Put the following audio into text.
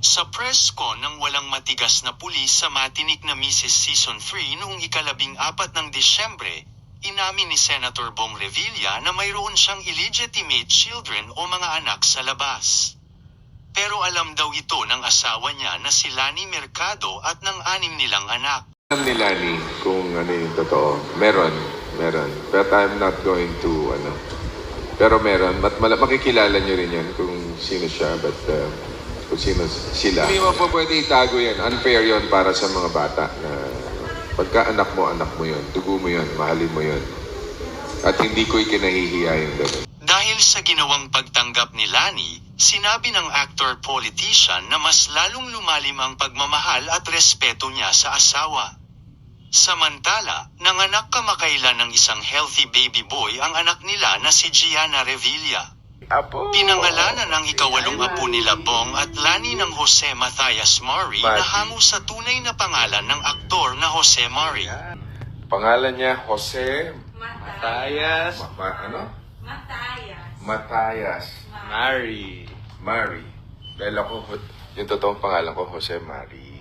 Sa press ko nang walang matigas na pulis sa matinik na Mrs. Season 3 noong ikalabing apat ng Disyembre, inamin ni Senator Bong Revilla na mayroon siyang illegitimate children o mga anak sa labas. Pero alam daw ito ng asawa niya na si Lani Mercado at ng anim nilang anak. Alam ni Lani kung ano yung totoo. Meron, meron. But I'm not going to, ano. Pero meron. Mat makikilala nyo rin yan kung sino siya. But uh, kung sino sila. Hindi mo po pwede itago yan. Unfair yon para sa mga bata na pagka anak mo, anak mo yon. Dugo mo yon. Mahalin mo yon. At hindi ko ikinahihiya yung ganun. Dahil sa ginawang pagtanggap ni Lani, sinabi ng actor-politician na mas lalong lumalim ang pagmamahal at respeto niya sa asawa. Samantala, nanganak kamakailan ng isang healthy baby boy ang anak nila na si Gianna Revilla. Apo! Pinangalanan ng ikawalong apo nila Bong at Lani ng Jose Mathias Mari na Mari. hango sa tunay na pangalan ng aktor na Jose Mari. Pangalan niya Jose Matayas. Ma- Ma- ano? Matayas. Matayas. Mary. Mari. Dahil ako, yung totoong pangalan ko, Jose Mari.